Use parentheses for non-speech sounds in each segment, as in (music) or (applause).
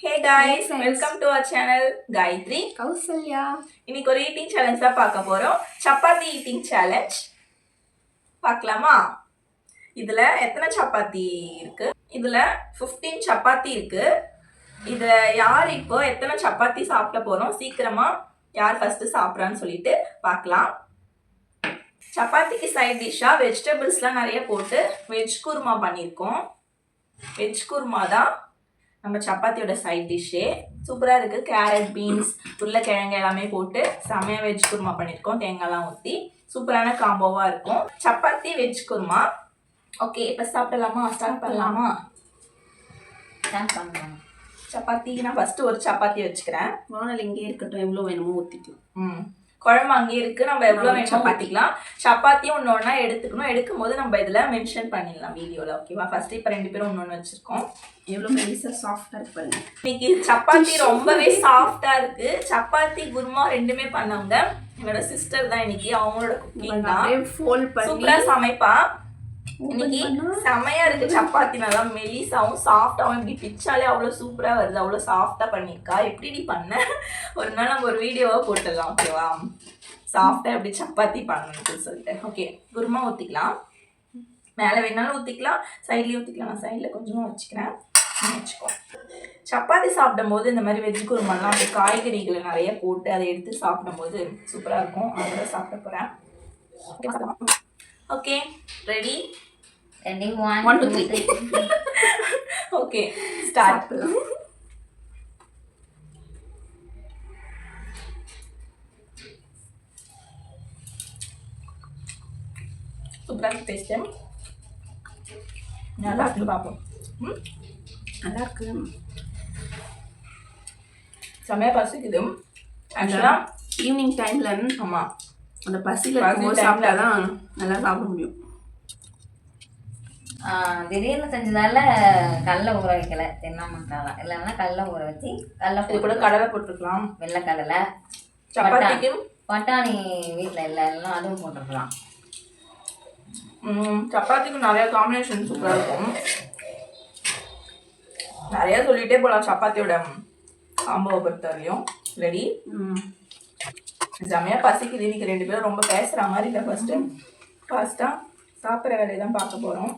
Hey friends. Welcome to our channel Gayathri Kausalya. இன்னைக்கு ஒரு eating challenge தான் பார்க்க போறோம். சப்பாத்தி ஈட்டிங் சேலஞ்ச் பார்க்கலாமா? இதுல எத்தனை சப்பாத்தி இருக்கு? இதுல 15 சப்பாத்தி இருக்கு. இதுல யார் இப்போ எத்தனை சப்பாத்தி சாப்பிட போறோம்? சீக்கிரமா யார் ஃபர்ஸ்ட் சாப்பிட்றான்னு சொல்லிட்டு பார்க்கலாம். சப்பாத்திக்கு சைட் டிஷ்ஷாக வெஜிடபிள்ஸ்லாம் நிறைய போட்டு வெஜ் குருமா பண்ணியிருக்கோம். வெஜ் குருமா தான் நம்ம சப்பாத்தியோட சைட் டிஷ்ஷே சூப்பராக இருக்குது கேரட் பீன்ஸ் உருளைக்கிழங்கு எல்லாமே போட்டு செமையாக வெஜ் குருமா பண்ணியிருக்கோம் தேங்காய்லாம் ஊற்றி சூப்பரான காம்போவாக இருக்கும். சப்பாத்தி வெஜ் குருமா. ஓகே இப்போ சாப்பிடலாமா? ஸ்டார்ட் பண்ணலாமா? ஸ்டார்ட் பண்ணலாம். சப்பாத்தி நான் ஃபஸ்ட்டு ஒரு சப்பாத்தி வச்சுக்கிறேன். வானல் இங்கே இருக்கட்டும் எவ்வளோ வேணுமோ ஊற்றிக்கலாம் ம். குழம்பு அங்கேயே இருக்குது நம்ம எவ்வளோ வேணுமோ சப்பாத்தி. ஊற்றிக்கலாம் சப்பாத்தியும் ஒன்று ஒன்றா எடுத்துக்கணும். எடுக்கும் போது நம்ம இதில் மென்ஷன் பண்ணிடலாம் வீடியோவில் ஓகேவா ஃபஸ்ட்டு இப்போ ரெண்டு பேரும் ஒன்று ஒன்று வச்சுருக்கோம். எவ்வளோ மெலிசாக சாஃப்டாக இருக்கு பாருங்க. இன்னைக்கு சப்பாத்தி ரொம்பவே சாஃப்டா இருக்கு. சப்பாத்தி குருமா ரெண்டுமே பண்ணவங்க. என்னோட சிஸ்டர் தான் இன்னைக்கு. அவங்களோட குக்கிங் தான். ஃபோல்ட் பண்ணி சமைப்பா. இன்னைக்கு செமையா இருக்கு. சப்பாத்தி நல்லா மெலிசாவும் சாஃப்டாவும் இப்படி பிச்சாலே அவ்வளவு சூப்பரா வருது. அவ்வளவு சாஃப்டா பண்ணிருக்கா? எப்படி நீ பண்ண? ஒரு நாள் நம்ம ஒரு வீடியோவா போட்டுடலாம் ஓகேவா சாஃப்டா எப்படி சப்பாத்தி பண்ணணும்னு சொல்லிட்டு. ஓகே குருமா ஊத்திக்கலாம். மேலே வேணாலும் ஊற்றிக்கலாம் சைட்லேயும் ஊற்றிக்கலாம் நான் சைடில் கொஞ்சமாக வச்சுக்கிறேன். வச்சுக்கோ. சப்பாத்தி சாப்பிடும்போது இந்த மாதிரி வெஜ் குருமாலாம் அப்படி காய்கறிகளை நிறைய போட்டு அதை எடுத்து சாப்பிடும்போது சூப்பராக இருக்கும். அதோட சாப்பிட போகிறேன் okay ready Ready, one, One, two, three. three. Okay start சாப்பிடலாம் சூப்பராக டேஸ்ட்டு நல்லா இருக்கு பார்ப்போம் ம்? நல்லா இருக்கு செம்மையாக பசிக்குது ஆக்சுவலாக ஈவினிங் டைம்ல ஆமாம் அந்த பசியில் சாப்பிட்டா தான் நல்லா சாப்பிட முடியும். திடீர்னு செஞ்சதால கடலை ஊற வைக்கல. தென்னை மசாலா இல்லைன்னா கடலை ஊற வச்சு கடலை இது கூட கடலை போட்டுருக்கலாம் வெள்ளை கடலை சப்பாத்திக்கும் பட்டாணி வீட்டில் இல்லை எல்லாம் அதுவும் போட்டுருக்கலாம் சப்பாத்திக்கும் நிறைய காம்பினேஷன் சூப்பராக இருக்கும். நிறைய சொல்லிட்டே போகலாம் சப்பாத்தியோட காம்போவை பொறுத்த வரையும் ரெடி. செம்மையாக பசிக்குது. இன்னைக்கு ரெண்டு பேரும் ரொம்ப பேசுகிற மாதிரி இல்லை ஃபஸ்ட்டு ஃபாஸ்ட்டாக சாப்பிட்ற வேலையை தான் பார்க்க போகிறோம்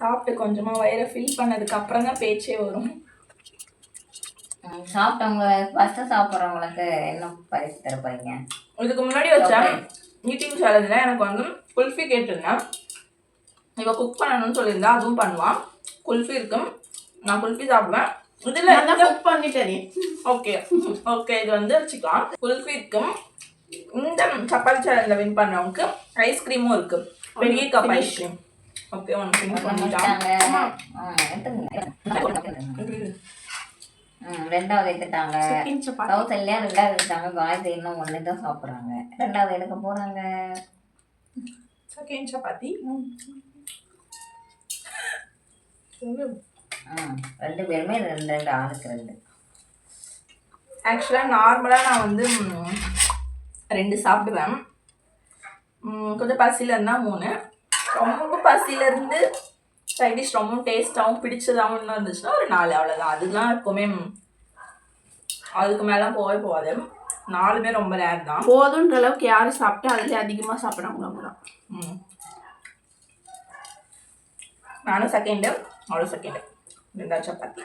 சாப்பிட்டு கொஞ்சமாக வயிறை ஃபில் பண்ணதுக்கு அப்புறம் தான் பேச்சே வரும். சாப்பிட்டவங்க ஃபஸ்ட்டு சாப்பிட்றவங்களுக்கு என்ன பரிசு தரப்பாங்க இதுக்கு முன்னாடி வச்ச மீட்டிங் சேலஞ்சில் எனக்கு வந்து குல்ஃபி கேட்டிருந்தேன் இவ குக் பண்ணணும்னு சொல்லியிருந்தா அதுவும் பண்ணுவான் குல்ஃபி இருக்கும். நான் குல்ஃபி சாப்பிடுவேன். இதில் cook பண்ணிட்டேனே. ஓகே ஓகே இது வந்து வச்சுக்கலாம். குல்ஃபி இருக்கும். இந்த சப்பாத்தி சேலஞ்சில் வின் பண்ணவங்களுக்கு ஐஸ்கிரீமும் இருக்கு. பெரிய கப் ஐஸ்கிரீம் ஓகே ஒன்று ஃபினிஷ் ரெண்டாவது எடுத்துட்டாங்க. சப்பாத்தி. கௌசல்யா ரெண்டாவது எடுத்தாங்க காயத்ரி இன்னும் ஒன்று தான் சாப்பிட்றாங்க. ரெண்டாவது எடுக்க போகிறாங்க செகண்ட் சப்பாத்தி. ம். ரெண்டு பேருமே ரெண்டு ரெண்டு ஆளுக்கு ரெண்டு. ஆக்சுவலாக நார்மலாக நான் வந்து ரெண்டு சாப்பிடுவேன். கொஞ்சம் பசியில் இருந்தால் மூணு. ரொம்ப பசியில இருந்து சைட் டிஷ் ரொம்ப டேஸ்ட்டாகவும் பிடிச்சதாகவும் இருந்துச்சுன்னா ஒரு நாலு அவ்வளோதான் அதுதான் எப்போவுமே அதுக்கு மேலே போகவே போகாது. நாலுமே ரொம்ப ரேர் தான். போதுன்ற அளவுக்கு யாரும் சாப்பிட்டு அதுலேயே அதிகமாக சாப்பிட்றாங்களோ அவங்க தான் ம். நானும் செகண்டு அவளும் செகண்டு ரெண்டாவது சப்பாத்தி.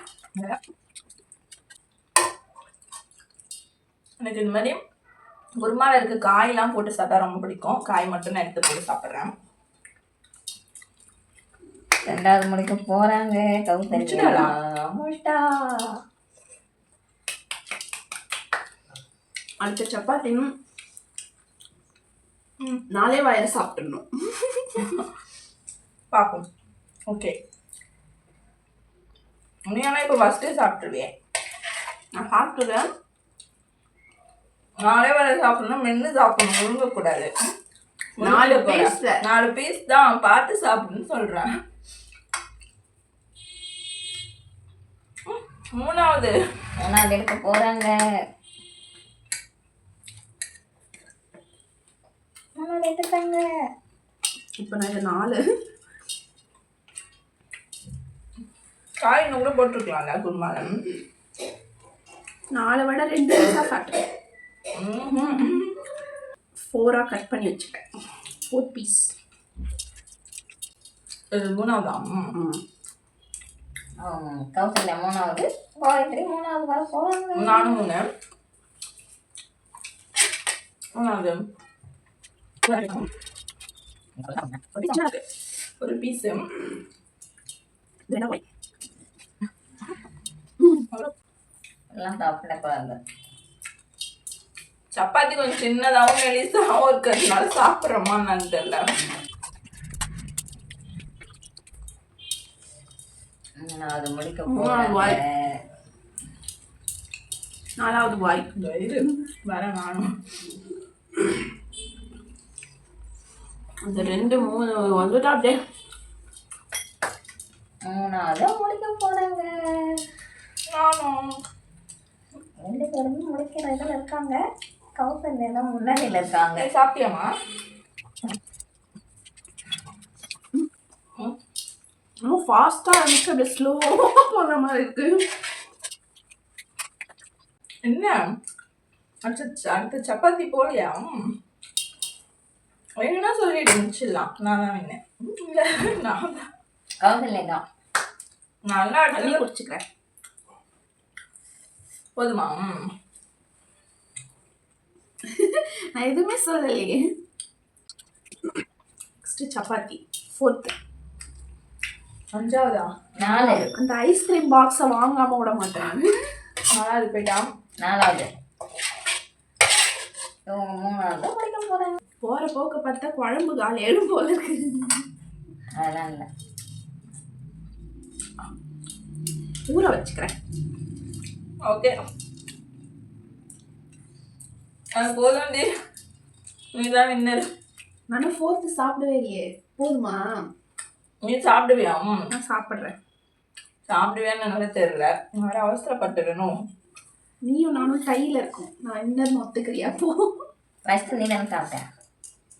எனக்கு இந்த மாதிரி குருமாவில் இருக்க காயெல்லாம் போட்டு சாப்பிட்டா ரொம்ப பிடிக்கும். காய் மட்டும் நான் எடுத்து போட்டு சாப்பிட்றேன். ரெண்டாவது முடிக்க போகிறாங்க கௌசல்யா முடிச்சிட்டாளா? முடிச்சிட்டா. அடுத்த சப்பாத்தி ம், நாலே வாயில சாப்பிட்டுடணும். பார்ப்போம். ஓகே. நீ ஆனால் இப்போ ஃபஸ்ட்டே சாப்பிட்டுருவேன் நான் சாப்பிட்டுருவேன். நாளே வரை சாப்பிடணும் மென்று சாப்பிடணும் முழுங்கக்கூடாது நாலு ல. நாலு பீஸ் தான் பார்த்து சாப்பிடுன்னு சொல்கிறேன் மூணாவது. மூணாவது எடுக்க போகிறாங்க மூணாவது எடுத்துட்டாங்க இப்போ நான் இதை நாலு. காய் இன்னும் கூட போட்டிருக்கலாம்ல குருமால நாலு வடை ரெண்டு பீஸாக சாப்பிட்டேன் ஃபோராக கட் பண்ணி வச்சுட்டேன். ஃபோர் பீஸ் இது மூணாவதா? ம். கௌசல்யா மூணாவது? காயத்ரி மூணாவது வர போகிறாங்க நானும் மூணு. மூணாவது. ஒரு பீஸு எல்லாம் சாப்பிடக்கூடாது சப்பாத்தி கொஞ்சம் சின்னதாகவும் மெலிசாகவும் இருக்கிறதுனால சாப்பிட்றோமா என்னன்னு தெரியல. மூணாவது முடிக்க மூணாவது வாய். போகிறாங்க நாலாவது வாய். வர நானும் அந்த ரெண்டு மூணு வந்துட்டா அப்படியே. மூணாவது முடிக்க போகிறாங்க நானும். ரெண்டு பேருமே முடிக்கிற இதில் இருக்காங்க. கௌசல்யா தான் முன்னாடியில் இருக்காங்க. நீ சாப்பிட்டியாம்மா இன்னும் ஃபாஸ்ட்டாக இருந்துச்சு அப்படியே ஸ்லோவாக போகிற மாதிரி இருக்கு. என்ன? அடுத்த அடுத்த சப்பாத்தி போலியா? வேணும்னா சொல்லிட்டு முடிச்சிடலாம். நான் தான் வின்னேன் இல்லை நான் தான். நல்லா தண்ணி குடிச்சுக்கிறேன். போதுமா. நான் எதுவுமே சொல்லலையே. நெக்ஸ்ட் சப்பாத்தி. ஃபோர்த்து அஞ்சாவதா? நாலு. அந்த ஐஸ்கிரீம் பாக்ஸை வாங்காம விட மாட்டேன். நாலாவது போயிட்டா? நாலாவது. மூணாவது தான் முடிக்க போகிறாங்க போற போக்க பார்த்தா குழம்பு கால் எழும் போல இருக்கு. அதெல்லாம் இல்லை. ஊற வச்சுக்கிறேன். ஓகே. அது போதும் நீ தான் வின்னர் நானும் ஃபோர்த்து சாப்பிடவே இல்லையே. போதுமா? நீ சாப்பிடுவியா? ம். நான் சாப்பிட்றேன். சாப்பிடுவேன்னு எனக்கு தெரியல. வேற அவசரப்பட்டுடணும். நீயும் நானும் கையில் இருக்கும். நான் இன்னும் ஒத்துக்கிறியா போ. ஃபஸ்ட்டு நீ தானே சாப்பிட்டேன்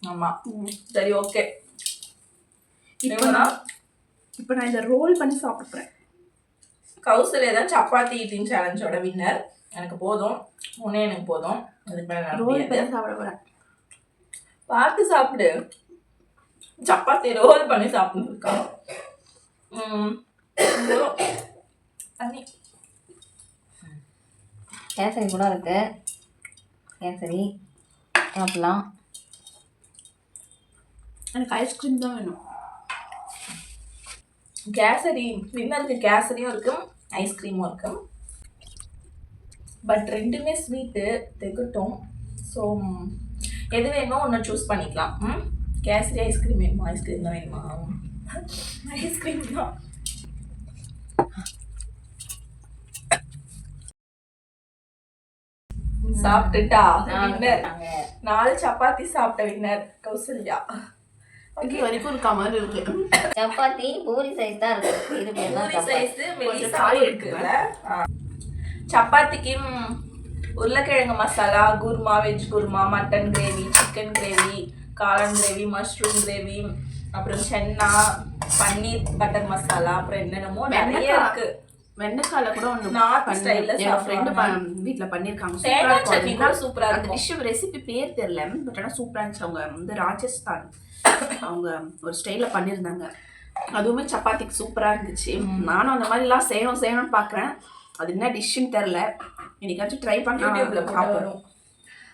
ஆமாம் ம். சரி ஓகே. இப்போ நான் இப்போ நான் இதை ரோல் பண்ணி சாப்பிட்றேன். கௌசல்யா தான் சப்பாத்தி ஈட்டிங் சேலஞ்சோட வின்னர் எனக்கு போதும். உன்னே எனக்கு போதும். அதுக்கு மேல ரோல். பண்ணி சாப்பிட போகிறேன் பார்த்து சாப்பிடு. சப்பாத்தி ரோல் பண்ணி சாப்பிட்டுருக்கா. தண்ணி. கேசரி கூட இருக்கு. கேசரி சாப்பிடலாம் எனக்கு ஐஸ்கிரீம் தான் வேணும். கேசரி வின்னருக்கு கேசரியும் இருக்கும் ஐஸ்கிரீமும் இருக்கும். பட் ரெண்டுமே ஸ்வீட்டு தெகட்டும். ஸோ எது வேணுமோ ஒன்று சூஸ் பண்ணிக்கலாம். ம். கேசரி ஐஸ்கிரீம் வேணுமா? ஐஸ்கிரீம் தான் வேணுமா? ஐஸ்கிரீம் தான். சாப்பிட்டுட்டா? வின்னர். நாலு சப்பாத்தி சாப்பிட்ட வின்னர் கௌசல்யா. இது வரைக்கும் இருக்க மாதிரி இருக்கு. சப்பாத்தி பூரி சைஸ் தான் இருக்கு. இரு பேர் தான் பூரி சப்பாத்தி. சைஸ் கொஞ்சம் மெலிசா காய் இருக்குல்ல ஆ. சப்பாத்திக்கு ம், உருளைக்கிழங்கு masala kurma veg kurma mutton gravy chicken gravy காளான் கிரேவி மஷ்ரூம் கிரேவி அப்புறம் சென்னா பன்னீர் பட்டர் மசாலா அப்புறம் என்னென்னமோ நிறைய. இருக்கு. வெண்டைக்கால கூட ஒன்று North style ல என் ஃப்ரெண்டு. வீட்டில் பண்ணியிருக்காங்க தேங்காய் சட்னி கூட சூப்பராக சூப்பரா அந்த இருக்கும். டிஷ் ரெசிபி பேர் தெரியல பட் ஆனால் சூப்பராக இருந்துச்சு. அவங்க வந்து ராஜஸ்தான் அவங்க ஒரு ஸ்டைலில் பண்ணியிருந்தாங்க அதுவுமே சப்பாத்திக்கு சூப்பராக இருந்துச்சு. நானும் அந்த மாதிரிலாம் செய்யணும் செய்யணும்னு பார்க்குறேன் அது என்ன டிஷ்ஷுன்னு தெரில என்னைக்காச்சும் ட்ரை பண்ணி வரும்.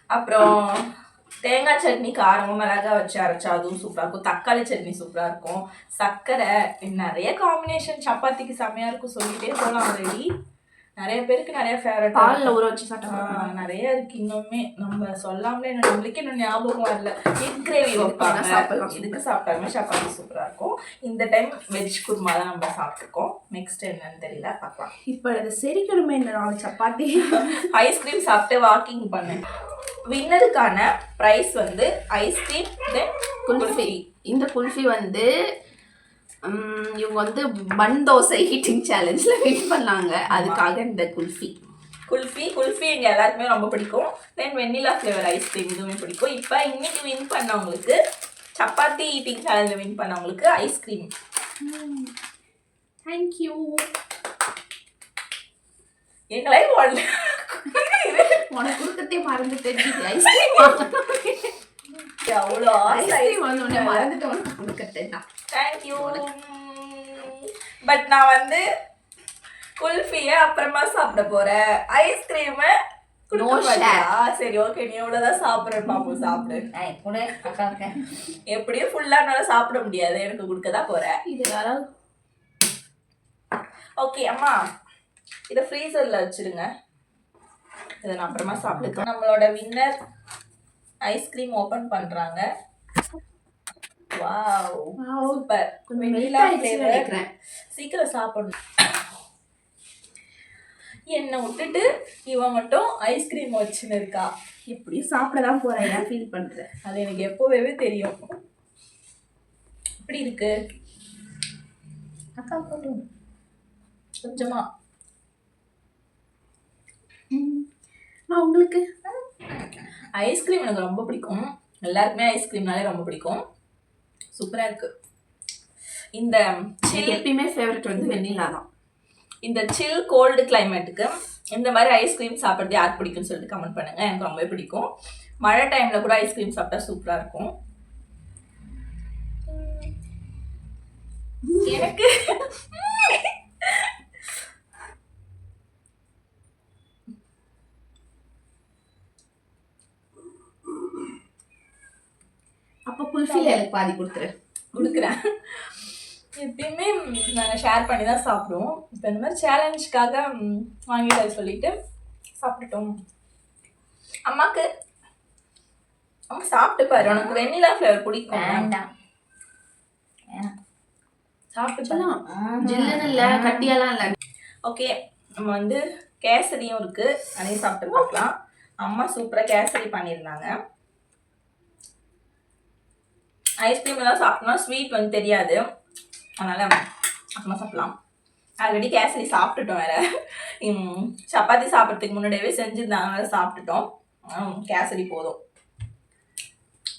அப்புறம் தேங்காய் சட்னி காரமும் மிளகா வச்சு அரைச்சா அதுவும் சூப்பரா இருக்கும். தக்காளி சட்னி சூப்பரா இருக்கும். சர்க்கரை நிறைய காம்பினேஷன் சப்பாத்திக்கு செமையா இருக்கும். சொல்லிட்டே போகலாம் ஆல்ரெடி நிறைய பேருக்கு நிறைய ஃபேவரட் பாலில் ஊற வச்சு சாப்பிட்டா நிறைய இருக்கு. இன்னுமே நம்ம சொல்லாமலே இன்னும் நம்மளுக்கு இன்னும் ஞாபகம் வரல. எக் கிரேவி வைப்பாங்க. சாப்பிடலாம். இதுக்கு சாப்பிட்டாலுமே சப்பாத்தி சூப்பரா இருக்கும். இந்த டைம் வெஜ் குருமா தான் நம்ம சாப்பிட்டுருக்கோம். நெக்ஸ்ட் என்னன்னு தெரியல பார்க்கலாம். இப்போ அது செரிக்கணுமே இந்த நாலு சப்பாத்தி. ஐஸ்கிரீம் சாப்பிட்டு வாக்கிங் பண்ணேன் வின்னருக்கான ப்ரைஸ் வந்து ஐஸ்கிரீம் தென் குல்ஃபி. இந்த குல்ஃபி வந்து இவங்க வந்து பன் தோசை ஹீட்டிங் சேலஞ்சில் வின் பண்ணாங்க. அதுக்காக இந்த குல்ஃபி. குல்ஃபி குல்ஃபி எங்க எல்லாருக்குமே ரொம்ப பிடிக்கும். தென் வெண்ணிலா ஃப்ளேவர் ஐஸ்கிரீம் இதுவுமே பிடிக்கும். இப்போ இன்னைக்கு வின் பண்ணவங்களுக்கு சப்பாத்தி ஈட்டிங் சேனலில் வின் பண்ணவங்களுக்கு ஐஸ்கிரீம் தேங்க்யூ எங்க லைஃப் ஓடல உனக்கு கொடுக்கத்தே மறந்துட்டேன். ஐஸ்கிரீம் அவ்வளோ ஐஸ்கிரீம் வந்து உன்னை மறந்துட்டு உனக்கு கொடுக்கத்தேன் நான். தேங்க்யூ பட் நான் வந்து குல்ஃபியை அப்புறமா சாப்பிட போறேன். ஐஸ்கிரீமு. சரி ஓகே நீ எவ்வளவுதான் சாப்பிடுற பாப்போம் சாப்பிடு. எப்படியும் ஃபுல்லா என்னால சாப்பிட முடியாது. எனக்கு கொடுக்க தான் யாராவது ஓகே அம்மா இதை ஃப்ரீசர்ல வச்சிருங்க. இதை நான் அப்புறமா சாப்பிட்டுக்கலாம் நம்மளோட வின்னர் ஐஸ்கிரீம் ஓபன் பண்றாங்க. வாவ். சூப்பர் கொஞ்சம் வெண்ணிலா ஃப்ளேவர் நினைக்கிறேன். சீக்கிரம் சாப்பிடணும். என்னை விட்டுட்டு இவன் மட்டும் ஐஸ்கிரீம் வச்சுன்னு இருக்கா. எப்படி சாப்பிட தான் போறேன். ஏன் ஃபீல் பண்றேன் அது எனக்கு எப்போவே தெரியும். எப்படி இருக்கு. அக்கா கொடு கொஞ்சமா. நான் உங்களுக்கு? ஐஸ்கிரீம் எனக்கு ரொம்ப பிடிக்கும். எல்லாருக்குமே ஐஸ்கிரீம்னாலே ரொம்ப பிடிக்கும். சூப்பரா இருக்கு. இந்த சில் எப்பயுமே ஃபேவரட் வந்து வெண்ணிலா தான். இந்த சில் கோல்டு கிளைமேட்டுக்கு இந்த மாதிரி ஐஸ்கிரீம் சாப்பிட்றது யாருக்கு பிடிக்கும்னு சொல்லிட்டு கமெண்ட் பண்ணுங்க. எனக்கு ரொம்ப பிடிக்கும். மழை டைம்ல கூட ஐஸ்கிரீம் சாப்பிட்டா சூப்பரா இருக்கும். எனக்கு (laughs) அப்போ குல்ஃபில எனக்கு பாதி கொடுத்துரு. கொடுக்குறேன். எப்பயுமே நாங்கள் ஷேர் பண்ணி தான் சாப்பிடுவோம். இப்போ இந்த மாதிரி சேலஞ்சுக்காக வாங்கிட்டு சொல்லிட்டு சாப்பிட்டுட்டோம். அம்மாக்கு அம்மா சாப்பிட்டு பாரு உனக்கு வெண்ணிலா ஃப்ளேவர் பிடிக்கும். வேண்டாம். வேணாம். சாப்பிட்டு பாரு. சொல்லலாம் ஜில்லுன்னு இல்ல கட்டியெல்லாம் இல்ல. ஓகே நம்ம வந்து கேசரியும் இருக்கு. அதையும் சாப்பிட்டு பார்க்கலாம். அம்மா சூப்பராக கேசரி பண்ணியிருந்தாங்க. ஐஸ்கிரீம் எல்லாம் சாப்பிட்டோம்னா ஸ்வீட் வந்து தெரியாது. அதனால அப்புறமா சாப்பிடலாம். ஆல்ரெடி கேசரி சாப்பிட்டுட்டோம் வேற. சப்பாத்தி சாப்பிட்றதுக்கு முன்னாடியே செஞ்சுருந்தாங்க அதனால சாப்பிட்டுட்டோம் கேசரி போதும்.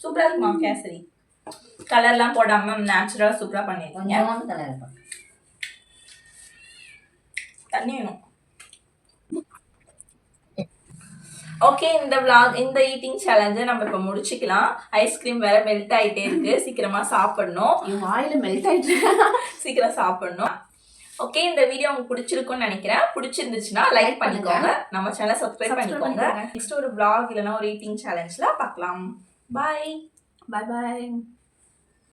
சூப்பராக இருக்குமா கேசரி? கலர்லாம் போடாம நேச்சுரலாக சூப்பராக பண்ணியிருக்கீங்க கொஞ்சோண்டு கலர் இருக்கும் தண்ணி வேணும். ஓகே இந்த vlog இந்த ஈட்டிங் சேலஞ்சை நம்ம இப்போ முடிச்சுக்கலாம். ஐஸ்கிரீம் வேற மெல்ட் ஆயிட்டே இருக்கு. சீக்கிரமா சாப்பிடணும். வாயில மெல்ட் ஆயிட்டு. சீக்கிரம் சாப்பிடணும். ஓகே இந்த வீடியோ உங்களுக்கு பிடிச்சிருக்கும்னு நினைக்கிறேன். பிடிச்சிருந்துச்சுன்னா லைக் பண்ணிக்கோங்க. நம்ம சேனலை சப்ஸ்கிரைப் பண்ணிக்கோங்க. நெக்ஸ்ட் ஒரு vlog இல்லைன்னா ஒரு ஈட்டிங் சேலஞ்சில் பார்க்கலாம். Bye bye bye